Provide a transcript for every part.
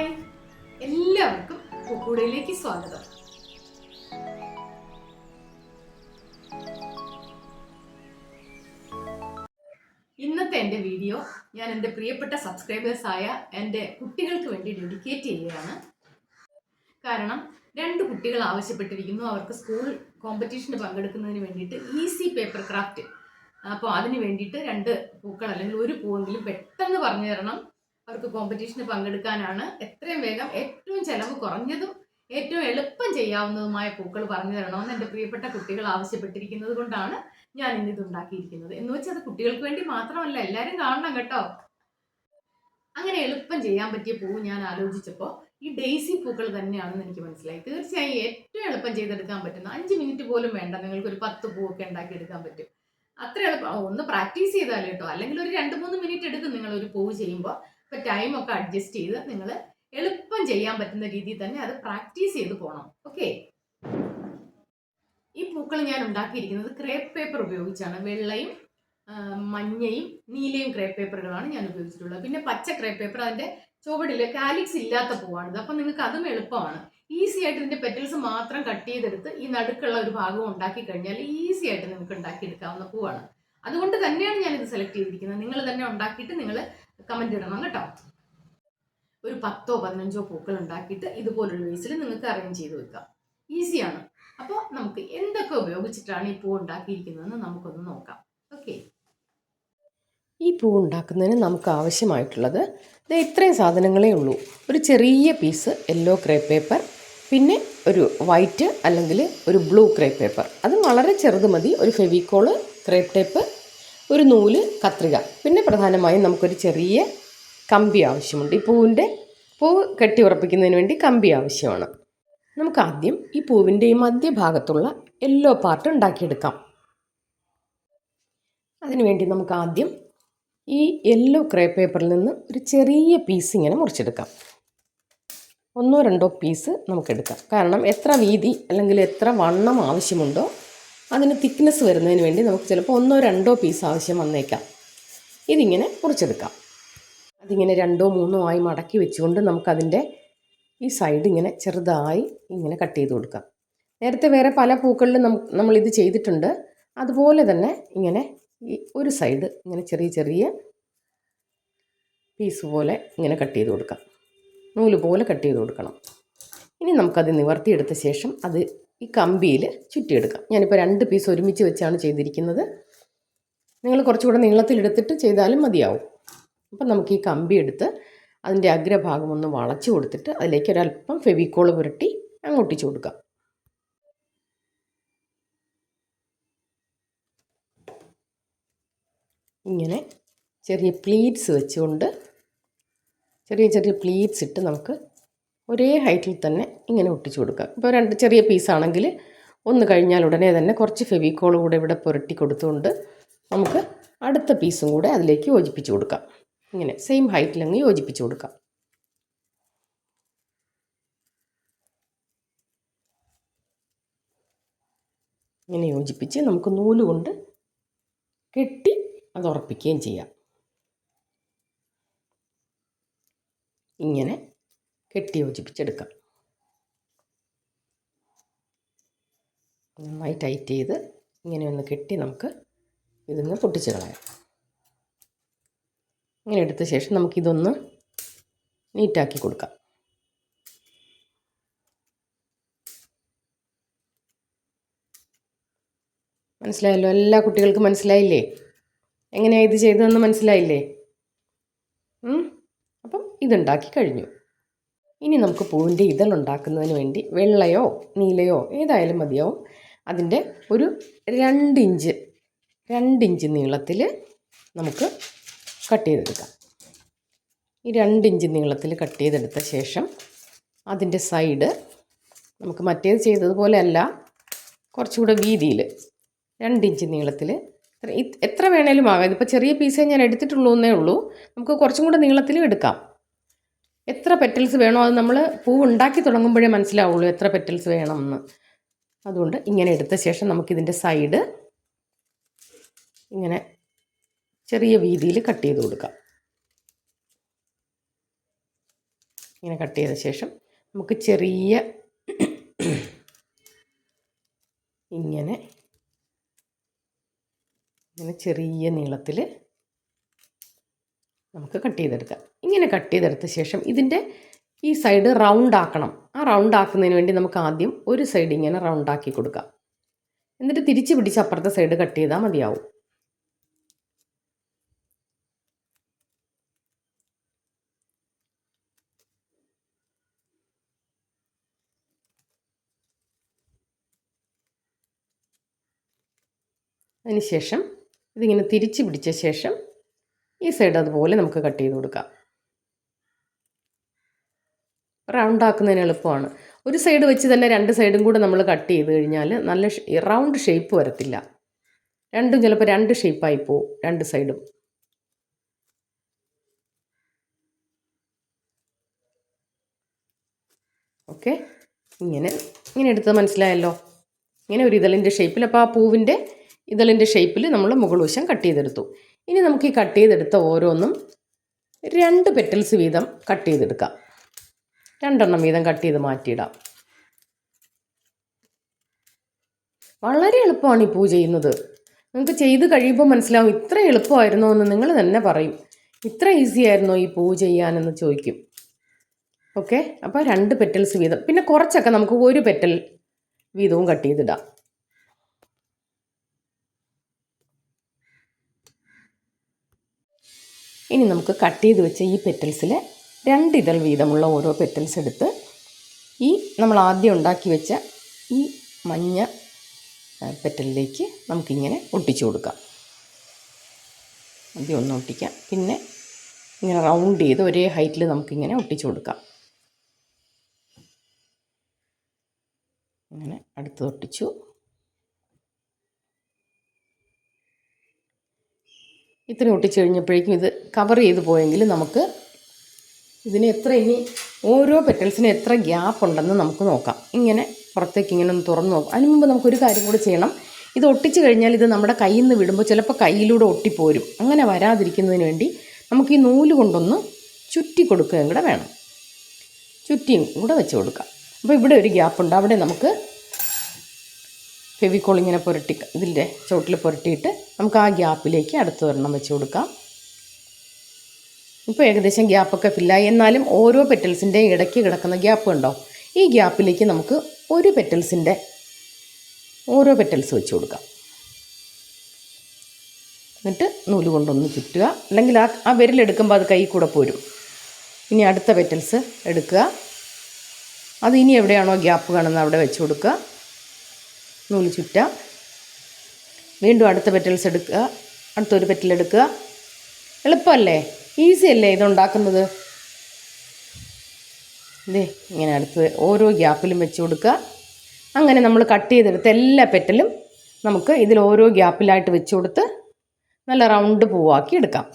Hi. എല്ലാവർക്കും പൂക്കൂടയിലേക്ക് സ്വാഗതം. ഇന്നത്തെ എന്റെ വീഡിയോ ഞാൻ എന്റെ പ്രിയപ്പെട്ട സബ്സ്ക്രൈബേഴ്സായ എന്റെ കുട്ടികൾക്ക് വേണ്ടി ഡെഡിക്കേറ്റ് ചെയ്യുകയാണ്. കാരണം രണ്ട് കുട്ടികൾ ആവശ്യപ്പെട്ടിരിക്കുന്നു. അവർക്ക് സ്കൂൾ കോമ്പറ്റീഷന് പങ്കെടുക്കുന്നതിന് വേണ്ടിയിട്ട് ഈസി പേപ്പർ ക്രാഫ്റ്റ് അപ്പോൾ അതിന് വേണ്ടിയിട്ട് രണ്ട് പൂക്കൾ അല്ലെങ്കിൽ ഒരു പൂവെങ്കിലും പെട്ടെന്ന് പറഞ്ഞു തരണം. അവർക്ക് കോമ്പറ്റീഷന് പങ്കെടുക്കാനാണ് എത്രയും വേഗം ഏറ്റവും ചെലവ് കുറഞ്ഞതും ഏറ്റവും എളുപ്പം ചെയ്യാവുന്നതുമായ പൂക്കൾ പറഞ്ഞു തരണമെന്ന് എന്റെ പ്രിയപ്പെട്ട കുട്ടികൾ ആവശ്യപ്പെട്ടിരിക്കുന്നത് കൊണ്ടാണ് ഞാൻ ഇന്ന് ഇത് ഉണ്ടാക്കിയിരിക്കുന്നത്. എന്ന് വെച്ചാൽ അത് കുട്ടികൾക്ക് വേണ്ടി മാത്രമല്ല എല്ലാവരും കാണണം കേട്ടോ. അങ്ങനെ എളുപ്പം ചെയ്യാൻ പറ്റിയ പൂവ് ഞാൻ ആലോചിച്ചപ്പോൾ ഈ ഡെയ്സി പൂക്കൾ തന്നെയാണെന്ന് എനിക്ക് മനസ്സിലായി. തീർച്ചയായും ഏറ്റവും എളുപ്പം ചെയ്തെടുക്കാൻ പറ്റുന്ന അഞ്ച് മിനിറ്റ് പോലും വേണ്ട നിങ്ങൾക്ക് ഒരു പത്ത് പൂവൊക്കെ ഉണ്ടാക്കി എടുക്കാൻ പറ്റും. അത്ര എളുപ്പം. ഒന്ന് പ്രാക്ടീസ് ചെയ്താൽ കേട്ടോ. അല്ലെങ്കിൽ ഒരു രണ്ട് മൂന്ന് മിനിറ്റ് എടുക്കും നിങ്ങൾ ഒരു പൂവ് ചെയ്യുമ്പോൾ ഇപ്പം ടൈമൊക്കെ അഡ്ജസ്റ്റ് ചെയ്ത് നിങ്ങൾ എളുപ്പം ചെയ്യാൻ പറ്റുന്ന രീതിയിൽ തന്നെ അത് പ്രാക്ടീസ് ചെയ്ത് പോകണം ഓക്കെ ഈ പൂക്കൾ ഞാൻ ഉണ്ടാക്കിയിരിക്കുന്നത് ക്രേപ്പ് പേപ്പർ ഉപയോഗിച്ചാണ്. വെള്ളയും മഞ്ഞയും നീലയും ക്രേപ്പ് പേപ്പറുകളാണ് ഞാൻ ഉപയോഗിച്ചിട്ടുള്ളത്. പിന്നെ പച്ച ക്രേപ്പ് പേപ്പർ അതിന്റെ ചുവടിൽ കാലിക്സ് ഇല്ലാത്ത പൂവാണിത്. അപ്പം നിങ്ങൾക്ക് അതും എളുപ്പമാണ്. ഈസി ആയിട്ട് ഇതിന്റെ പെറ്റൽസ് മാത്രം കട്ട് ചെയ്തെടുത്ത് ഈ നടുക്കുള്ള ഒരു ഭാഗം ഉണ്ടാക്കി കഴിഞ്ഞാൽ ഈസി ആയിട്ട് നിങ്ങൾക്ക് ഉണ്ടാക്കിയെടുക്കാവുന്ന പൂവാണ്. അതുകൊണ്ട് തന്നെയാണ് ഞാൻ ഇത് സെലക്ട് ചെയ്തിരിക്കുന്നത്. നിങ്ങൾ തന്നെ ഉണ്ടാക്കിയിട്ട് നിങ്ങൾ കമന്റ് ഇടണം കേട്ടോ. ഒരു പത്തോ പതിനഞ്ചോ പൂക്കൾ ഉണ്ടാക്കിയിട്ട് ഇതുപോലുള്ള വേസിൽ നിങ്ങൾക്ക് അറേഞ്ച് ചെയ്ത് വെക്കാം. ഈസിയാണ് അപ്പോൾ നമുക്ക് എന്തൊക്കെ ഉപയോഗിച്ചിട്ടാണ് ഈ പൂ ഉണ്ടാക്കിയിരിക്കുന്നതെന്ന് നമുക്കൊന്ന് നോക്കാം. ഓക്കെ ഈ പൂ ഉണ്ടാക്കുന്നതിന് നമുക്ക് ആവശ്യമായിട്ടുള്ളത് ഇത് ഇത്രയും സാധനങ്ങളേ ഉള്ളൂ. ഒരു ചെറിയ പീസ് യെല്ലോ ക്രേ പേപ്പർ പിന്നെ ഒരു വൈറ്റ് അല്ലെങ്കിൽ ഒരു ബ്ലൂ ക്രേ പേപ്പർ അത് വളരെ ചെറുത് മതി. ഒരു ഫെവിക്കോൾ ക്രേപ്പ് ടേപ്പ് ഒരു നൂൽ കത്രിക. പിന്നെ പ്രധാനമായും നമുക്കൊരു ചെറിയ കമ്പി ആവശ്യമുണ്ട്. ഈ പൂവിന്റെ പൂവ് കെട്ടി ഉറപ്പിക്കുന്നതിന് വേണ്ടി കമ്പി ആവശ്യമാണ്. നമുക്ക് ആദ്യം ഈ പൂവിന്റെ ഈ മധ്യഭാഗത്തുള്ള യെല്ലോ പാർട്ട് ഉണ്ടാക്കിയെടുക്കാം. അതിനുവേണ്ടി നമുക്ക് ആദ്യം ഈ യെല്ലോ ക്രേ പേപ്പറിൽ നിന്ന് ഒരു ചെറിയ പീസ് ഇങ്ങനെ മുറിച്ചെടുക്കാം. ഒന്നോ രണ്ടോ പീസ് നമുക്കെടുക്കാം. കാരണം എത്ര വീതി അല്ലെങ്കിൽ എത്ര വണ്ണം ആവശ്യമുണ്ടോ അതിന് തിക്നെസ് വരുന്നതിന് വേണ്ടി നമുക്ക് ചിലപ്പോൾ ഒന്നോ രണ്ടോ പീസ് ആവശ്യം വന്നേക്കാം. ഇതിങ്ങനെ മുറിച്ചെടുക്കാം. അതിങ്ങനെ രണ്ടോ മൂന്നോ ആയി മടക്കി വെച്ചുകൊണ്ട് നമുക്കതിന്റെ ഈ സൈഡ് ഇങ്ങനെ ചെറുതായി ഇങ്ങനെ കട്ട് ചെയ്ത് കൊടുക്കാം. നേരത്തെ വേറെ പല പൂക്കളിലും നമ്മളിത് ചെയ്തിട്ടുണ്ട്. അതുപോലെ തന്നെ ഇങ്ങനെ ഈ ഒരു സൈഡ് ഇങ്ങനെ ചെറിയ ചെറിയ പീസ് പോലെ ഇങ്ങനെ കട്ട് ചെയ്ത് കൊടുക്കാം. നൂൽ പോലെ കട്ട് ചെയ്ത് കൊടുക്കണം. ഇനി നമുക്കത് നിവർത്തിയെടുത്ത ശേഷം അത് ഈ കമ്പിയിൽ ചുറ്റിയെടുക്കാം. ഞാനിപ്പോൾ രണ്ട് പീസ് ഒരുമിച്ച് വെച്ചാണ് ചെയ്തിരിക്കുന്നത്. നിങ്ങൾ കുറച്ചുകൂടെ നീളത്തിലെടുത്തിട്ട് ചെയ്താലും മതിയാവും. അപ്പം നമുക്ക് ഈ കമ്പി എടുത്ത് അതിന്റെ അഗ്രഭാഗം ഒന്ന് വളച്ചു കൊടുത്തിട്ട് അതിലേക്ക് ഒരല്പം ഫെവിക്കോൾ പുരട്ടി അങ്ങോട്ടിച്ച് കൊടുക്കാം. ഇങ്ങനെ ചെറിയ പ്ലീറ്റ്സ് വെച്ചുകൊണ്ട് ചെറിയ ചെറിയ പ്ലീറ്റ്സ് ഇട്ട് നമുക്ക് ഒരേ ഹൈറ്റിൽ തന്നെ ഇങ്ങനെ ഒട്ടിച്ചു കൊടുക്കുക. ഇപ്പോൾ രണ്ട് ചെറിയ പീസാണെങ്കിൽ ഒന്ന് കഴിഞ്ഞാൽ ഉടനെ തന്നെ കുറച്ച് ഫെവിക്കോൾ കൂടെ ഇവിടെ പുരട്ടി കൊടുത്തുകൊണ്ട് നമുക്ക് അടുത്ത പീസും കൂടെ അതിലേക്ക് യോജിപ്പിച്ച് കൊടുക്കാം. ഇങ്ങനെ സെയിം ഹൈറ്റിൽ അങ്ങ് യോജിപ്പിച്ച് കൊടുക്കാം. ഇങ്ങനെ യോജിപ്പിച്ച് നമുക്ക് നൂൽ കൊണ്ട് കെട്ടി അത് ഉറപ്പിക്കുകയും ചെയ്യാം. ഇങ്ങനെ കെട്ടി യോജിപ്പിച്ചെടുക്കാം നന്നായി ടൈറ്റ് ചെയ്ത് ഇങ്ങനെ ഒന്ന് കെട്ടി നമുക്ക് ഇതൊന്ന് പൊട്ടിച്ച് കളയാം. ഇങ്ങനെ എടുത്ത ശേഷം നമുക്കിതൊന്ന് നീറ്റാക്കി കൊടുക്കാം. മനസ്സിലായല്ലോ? എല്ലാ കുട്ടികൾക്കും മനസ്സിലായില്ലേ? എങ്ങനെയാണ് ഇത് ചെയ്തതെന്ന് മനസ്സിലായില്ലേ? അപ്പം ഇതുണ്ടാക്കി കഴിഞ്ഞു. ഇനി നമുക്ക് പൂവിന്റെ ഇതളുണ്ടാക്കുന്നതിന് വേണ്ടി വെള്ളയോ നീലയോ ഏതായാലും മതിയാവും. അതിന്റെ ഒരു രണ്ടിഞ്ച് രണ്ടിഞ്ച് നീളത്തിൽ നമുക്ക് കട്ട് ചെയ്തെടുക്കാം. ഈ രണ്ടിഞ്ച് നീളത്തിൽ കട്ട് ചെയ്തെടുത്ത ശേഷം അതിന്റെ സൈഡ് നമുക്ക് മറ്റേത് ചെയ്തതുപോലെ അല്ല കുറച്ചുകൂടെ വീതിയിൽ രണ്ടിഞ്ച് നീളത്തിൽ എത്ര- വേണേലും ആകാം. ഇതിപ്പോൾ ചെറിയ പീസേ ഞാൻ എടുത്തിട്ടുള്ളൂ എന്നേ ഉള്ളൂ. നമുക്ക് കുറച്ചും കൂടെ നീളത്തിലും എടുക്കാം. എത്ര പെറ്റൽസ് വേണോ അത് നമ്മൾ പൂ ഉണ്ടാക്കി തുടങ്ങുമ്പോഴേ മനസ്സിലാവുള്ളൂ എത്ര പെറ്റൽസ് വേണമെന്ന്. അതുകൊണ്ട് ഇങ്ങനെ എടുത്ത ശേഷം നമുക്കിതിന്റെ സൈഡ് ഇങ്ങനെ ചെറിയ വീതിയിൽ കട്ട് ചെയ്ത് കൊടുക്കാം. ഇങ്ങനെ കട്ട് ചെയ്ത ശേഷം നമുക്ക് ചെറിയ ഇങ്ങനെ ഇങ്ങനെ ചെറിയ നീളത്തിൽ നമുക്ക് കട്ട് ചെയ്തെടുക്കാം. ഇങ്ങനെ കട്ട് ചെയ്തെടുത്ത ശേഷം ഇതിന്റെ ഈ സൈഡ് റൗണ്ട് ആക്കണം. ആ റൗണ്ട് ആക്കുന്നതിന് വേണ്ടി നമുക്ക് ആദ്യം ഒരു സൈഡ് ഇങ്ങനെ റൗണ്ട് ആക്കി കൊടുക്കാം. എന്നിട്ട് തിരിച്ച് പിടിച്ച് അപ്പുറത്തെ സൈഡ് കട്ട് ചെയ്താൽ മതിയാവും. അതിനുശേഷം ഇതിങ്ങനെ തിരിച്ച് പിടിച്ച ശേഷം ഈ സൈഡ് അതുപോലെ നമുക്ക് കട്ട് ചെയ്ത് കൊടുക്കാം. റൗണ്ട് ആക്കുന്നതിന് എളുപ്പമാണ്. ഒരു സൈഡ് വെച്ച് തന്നെ രണ്ട് സൈഡും കൂടെ നമ്മൾ കട്ട് ചെയ്ത് കഴിഞ്ഞാൽ നല്ല റൗണ്ട് ഷേപ്പ് വരത്തില്ല. രണ്ടും ചിലപ്പോൾ രണ്ട് ഷേപ്പായി പോവും രണ്ട് സൈഡും. ഓക്കെ. ഇങ്ങനെ ഇങ്ങനെ എടുത്തത് മനസ്സിലായല്ലോ? ഇങ്ങനെ ഒരു ഇതളിന്റെ ഷേപ്പിൽ അപ്പോൾ ആ പൂവിന്റെ ഇതളിന്റെ ഷേപ്പിൽ നമ്മൾ മുകൾ വശം കട്ട് ചെയ്തെടുത്തു. ഇനി നമുക്ക് ഈ കട്ട് ചെയ്തെടുത്ത ഓരോന്നും രണ്ട് പെറ്റൽസ് വീതം കട്ട് ചെയ്തെടുക്കാം. രണ്ടെണ്ണം വീതം കട്ട് ചെയ്ത് മാറ്റിയിടാം. വളരെ എളുപ്പമാണ് ഈ പൂ ചെയ്യുന്നത്. നിങ്ങൾക്ക് ചെയ്ത് കഴിയുമ്പോൾ മനസ്സിലാവും ഇത്ര എളുപ്പമായിരുന്നോ എന്ന് നിങ്ങൾ തന്നെ പറയും. ഇത്ര ഈസി ആയിരുന്നോ ഈ പൂ ചെയ്യാനെന്ന് ചോദിക്കും. ഓക്കെ അപ്പോൾ രണ്ട് പെറ്റൽസ് വീതം. പിന്നെ കുറച്ചൊക്കെ നമുക്ക് ഒരു പെറ്റൽ വീതവും കട്ട് ചെയ്തിടാം. ഇനി നമുക്ക് കട്ട് ചെയ്ത് വെച്ച ഈ പെറ്റൽസിൽ രണ്ട് ഇതൾ വീതമുള്ള ഓരോ പെറ്റൽസ് എടുത്ത് ഈ നമ്മൾ ആദ്യം ഉണ്ടാക്കി വെച്ച ഈ മഞ്ഞ പെറ്റലിലേക്ക് നമുക്കിങ്ങനെ ഒട്ടിച്ചു കൊടുക്കാം. ആദ്യം ഒന്ന് ഒട്ടിക്കാം. പിന്നെ ഇങ്ങനെ റൗണ്ട് ചെയ്ത് ഒരേ ഹൈറ്റിൽ നമുക്കിങ്ങനെ ഒട്ടിച്ചു കൊടുക്കാം. അങ്ങനെ അടുത്ത് ഒട്ടിച്ചു. ഇത്രയും ഒട്ടിച്ച് കഴിഞ്ഞപ്പോഴേക്കും ഇത് കവർ ചെയ്ത് പോയെങ്കിൽ നമുക്ക് ഇതിന് എത്ര ഇനി ഓരോ പെറ്റൽസിന് എത്ര ഗ്യാപ്പ് ഉണ്ടെന്ന് നമുക്ക് നോക്കാം. ഇങ്ങനെ പുറത്തേക്ക് ഇങ്ങനെ ഒന്ന് തുറന്ന് നോക്കാം. അതിന് മുമ്പ് നമുക്കൊരു കാര്യം കൂടി ചെയ്യണം. ഇത് ഒട്ടിച്ച് കഴിഞ്ഞാൽ ഇത് നമ്മുടെ കയ്യിൽ നിന്ന് വിടുമ്പോൾ ചിലപ്പോൾ കയ്യിലൂടെ ഒട്ടിപ്പോരും. അങ്ങനെ വരാതിരിക്കുന്നതിന് വേണ്ടി നമുക്ക് ഈ നൂൽ കൊണ്ടൊന്ന് ചുറ്റി കൊടുക്കുകയും കൂടെ വേണം. ചുറ്റിയും കൂടെ വെച്ച് കൊടുക്കാം. അപ്പോൾ ഇവിടെ ഒരു ഗ്യാപ്പ് ഉണ്ട്. അവിടെ നമുക്ക് ഫെവിക്കോൾ ഇങ്ങനെ പുരട്ടി ഇതിന്റെ ചുവട്ടിൽ പുരട്ടിയിട്ട് നമുക്ക് ആ ഗ്യാപ്പിലേക്ക് അടുത്ത ഒരെണ്ണം വെച്ച് കൊടുക്കാം. ഇപ്പോൾ ഏകദേശം ഗ്യാപ്പൊക്കെ ഫില്ലായി. എന്നാലും ഓരോ പെറ്റൽസിന്റെ ഇടയ്ക്ക് കിടക്കുന്ന ഗ്യാപ്പ് ഉണ്ടോ ഈ ഗ്യാപ്പിലേക്ക് നമുക്ക് ഒരു പെറ്റൽസിന്റെ ഓരോ പെറ്റൽസ് വെച്ച് കൊടുക്കാം. എന്നിട്ട് നൂൽ കൊണ്ടൊന്ന് ചുറ്റുക. അല്ലെങ്കിൽ ആ ആ വിരലെടുക്കുമ്പോൾ അത് കൈ കൂടെ പോരും. ഇനി അടുത്ത പെറ്റൽസ് എടുക്കുക. അത് ഇനി എവിടെയാണോ ഗ്യാപ്പ് കാണുന്നത് അവിടെ വെച്ച് കൊടുക്കുക. നൂൽ ചുറ്റുക വീണ്ടും അടുത്ത പെറ്റൽസ് എടുക്കുക. അടുത്തൊരു പെറ്റലെടുക്കുക എളുപ്പമല്ലേ? ഈസി അല്ലേ ഇതുണ്ടാക്കുന്നത്? ഇതേ ഇങ്ങനെ അടുത്ത് ഓരോ ഗ്യാപ്പിലും വെച്ച് കൊടുക്കുക. അങ്ങനെ നമ്മൾ കട്ട് ചെയ്തെടുത്ത എല്ലാ പെറ്റലും നമുക്ക് ഇതിൽ ഓരോ ഗ്യാപ്പിലായിട്ട് വെച്ച് കൊടുത്ത് നല്ല റൗണ്ട് പൂവാക്കി എടുക്കാം.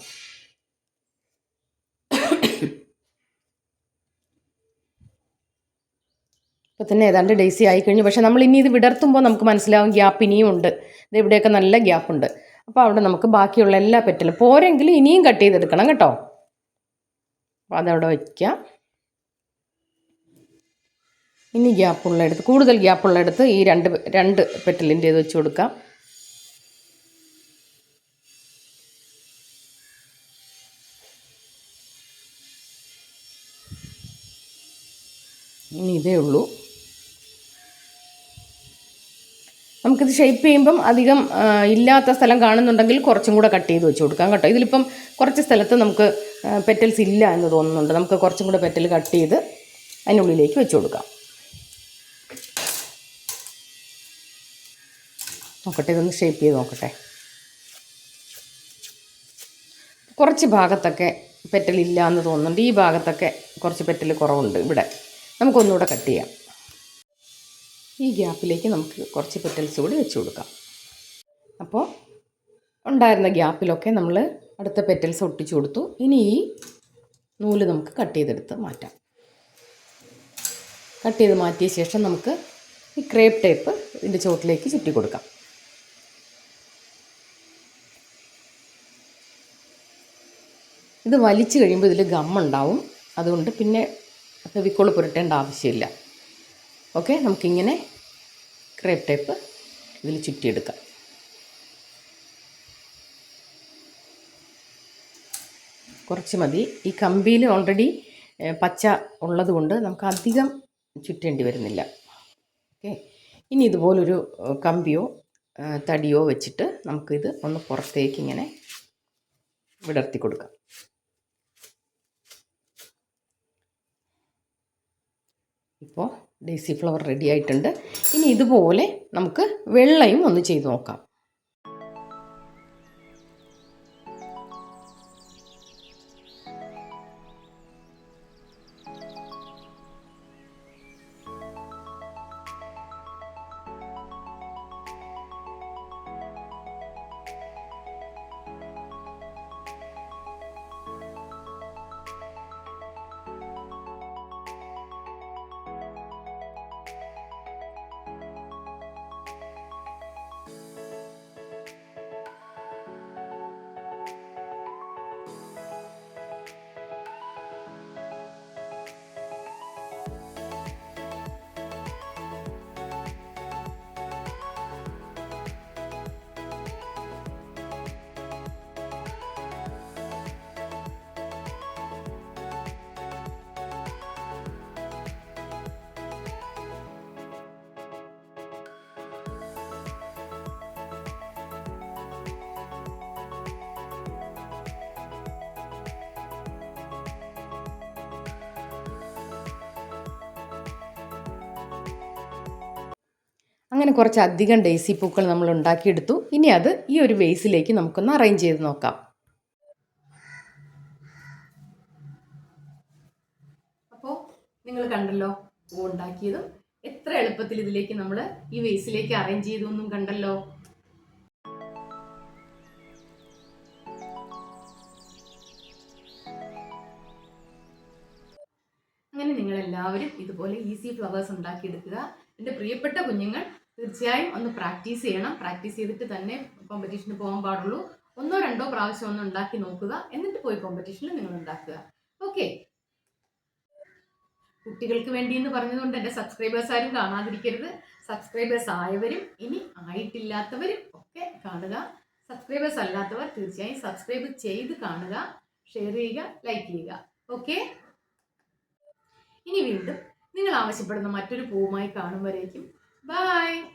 ഇപ്പോൾ തന്നെ ഏതാണ്ട് ഡേയ്സി ആയിക്കഴിഞ്ഞു. പക്ഷേ നമ്മൾ ഇനി ഇത് വിടർത്തുമ്പോൾ നമുക്ക് മനസ്സിലാവും ഗ്യാപ്പ് ഇനിയും ഉണ്ട്. ഇത് ഇവിടെയൊക്കെ നല്ല ഗ്യാപ്പ് ഉണ്ട്. അപ്പോൾ അവിടെ നമുക്ക് ബാക്കിയുള്ള എല്ലാ പെറ്റലും. പോരെങ്കിലും ഇനിയും കട്ട് ചെയ്തെടുക്കണം കേട്ടോ. അപ്പോൾ അതവിടെ വയ്ക്കാം. ഇനി ഗ്യാപ്പുള്ളിടത്ത് കൂടുതൽ ഗ്യാപ്പുള്ളിടത്ത് ഈ രണ്ട് രണ്ട് പെറ്റലിന്റെ ഇത് വെച്ച് കൊടുക്കാം. ഇനി ഇതേ ഉള്ളൂ. നമുക്കിത് ഷേപ്പ് ചെയ്യുമ്പം അധികം ഇല്ലാത്ത സ്ഥലം കാണുന്നുണ്ടെങ്കിൽ കുറച്ചും കൂടെ കട്ട് ചെയ്ത് വെച്ച് കൊടുക്കാം കേട്ടോ. ഇതിലിപ്പം കുറച്ച് സ്ഥലത്ത് നമുക്ക് പെറ്റൽസ് ഇല്ല എന്ന് തോന്നുന്നുണ്ട്. നമുക്ക് കുറച്ചും കൂടെ പെറ്റൽ കട്ട് ചെയ്ത് അതിനുള്ളിലേക്ക് വെച്ച് കൊടുക്കാം. നോക്കട്ടെ ഇതൊന്ന് ഷേപ്പ് ചെയ്ത് നോക്കട്ടെ. കുറച്ച് ഭാഗത്തൊക്കെ പെറ്റൽ ഇല്ല എന്ന് തോന്നുന്നുണ്ട്. ഈ ഭാഗത്തൊക്കെ കുറച്ച് പെറ്റൽ കുറവുണ്ട് ഇവിടെ. നമുക്കൊന്നുകൂടെ കട്ട് ചെയ്യാം. ഈ ഗ്യാപ്പിലേക്ക് നമുക്ക് കുറച്ച് പെറ്റൽസ് കൂടി വെച്ച് കൊടുക്കാം. അപ്പോൾ ഉണ്ടായിരുന്ന ഗ്യാപ്പിലൊക്കെ നമ്മൾ അടുത്ത പെറ്റൽസ് ഒട്ടിച്ചു കൊടുത്തു. ഇനി ഈ നൂൽ നമുക്ക് കട്ട് ചെയ്തെടുത്ത് മാറ്റാം. കട്ട് ചെയ്ത് മാറ്റിയ ശേഷം നമുക്ക് ഈ ക്രേപ്പ് ടേപ്പ് ഇതിന്റെ ചുവട്ടിലേക്ക് ചുറ്റി കൊടുക്കാം. ഇത് വലിച്ചു കഴിയുമ്പോൾ ഇതിൽ ഗമ്മുണ്ടാവും അതുകൊണ്ട് പിന്നെ ഫെവിക്കോൾ പുരട്ടേണ്ട ആവശ്യമില്ല. ഓക്കെ നമുക്കിങ്ങനെ ക്രേപ്പ് ടേപ്പ് ഇതിൽ ചുറ്റിയെടുക്കാം. കുറച്ച് മതി. ഈ കമ്പിയിൽ ഓൾറെഡി പച്ച ഉള്ളതുകൊണ്ട് നമുക്ക് അധികം ചുറ്റേണ്ടി വരുന്നില്ല. ഓക്കെ ഇനി ഇതുപോലൊരു കമ്പിയോ തടിയോ വെച്ചിട്ട് നമുക്കിത് ഒന്ന് പുറത്തേക്ക് ഇങ്ങനെ വിടർത്തി കൊടുക്കാം. ഇപ്പോൾ ഡേസി ഫ്ലവർ റെഡി ആയിട്ടുണ്ട്. ഇനി ഇതുപോലെ നമുക്ക് വെള്ളയും ഒന്ന് ചെയ്ത് നോക്കാം. അങ്ങനെ കുറച്ച് അധികം ഡേസി പൂക്കൾ നമ്മൾ ഉണ്ടാക്കിയെടുത്തു. ഇനി അത് ഈ ഒരു വേസിലേക്ക് നമുക്കൊന്ന് അറേഞ്ച് ചെയ്ത് നോക്കാം. അപ്പോൾ നിങ്ങൾ കണ്ടല്ലോ പൂ ഉണ്ടാക്കിയതും എത്ര എളുപ്പത്തിൽ ഇതിലേക്ക് നമ്മൾ ഈ വേസിലേക്ക് അറേഞ്ച് ചെയ്തു എന്നും കണ്ടല്ലോ. അങ്ങനെ നിങ്ങൾ എല്ലാവരും ഇതുപോലെ ഈസി ഫ്ലവേഴ്സ് ഉണ്ടാക്കിയെടുക്കുക. എന്റെ പ്രിയപ്പെട്ട കുഞ്ഞുങ്ങൾ തീർച്ചയായും ഒന്ന് പ്രാക്ടീസ് ചെയ്യണം. പ്രാക്ടീസ് ചെയ്തിട്ട് തന്നെ കോമ്പറ്റീഷന് പോകാൻ പാടുള്ളൂ. ഒന്നോ രണ്ടോ പ്രാവശ്യം ഒന്ന് ഉണ്ടാക്കി നോക്കുക. എന്നിട്ട് പോയി കോമ്പറ്റീഷനിൽ നിങ്ങൾ ഉണ്ടാക്കുക. ഓക്കെ കുട്ടികൾക്ക് വേണ്ടി എന്ന് പറഞ്ഞതുകൊണ്ട് എന്റെ സബ്സ്ക്രൈബേഴ്സ് ആരും കാണാതിരിക്കരുത്. സബ്സ്ക്രൈബേഴ്സ് ആയവരും ഇനി ആയിട്ടില്ലാത്തവരും ഒക്കെ കാണുക. സബ്സ്ക്രൈബേഴ്സ് അല്ലാത്തവർ തീർച്ചയായും സബ്സ്ക്രൈബ് ചെയ്ത് കാണുക. ഷെയർ ചെയ്യുക ലൈക്ക് ചെയ്യുക. ഓക്കെ ഇനി വീണ്ടും നിങ്ങൾ ആവശ്യപ്പെടുന്ന മറ്റൊരു പൂവുമായി കാണും Bye.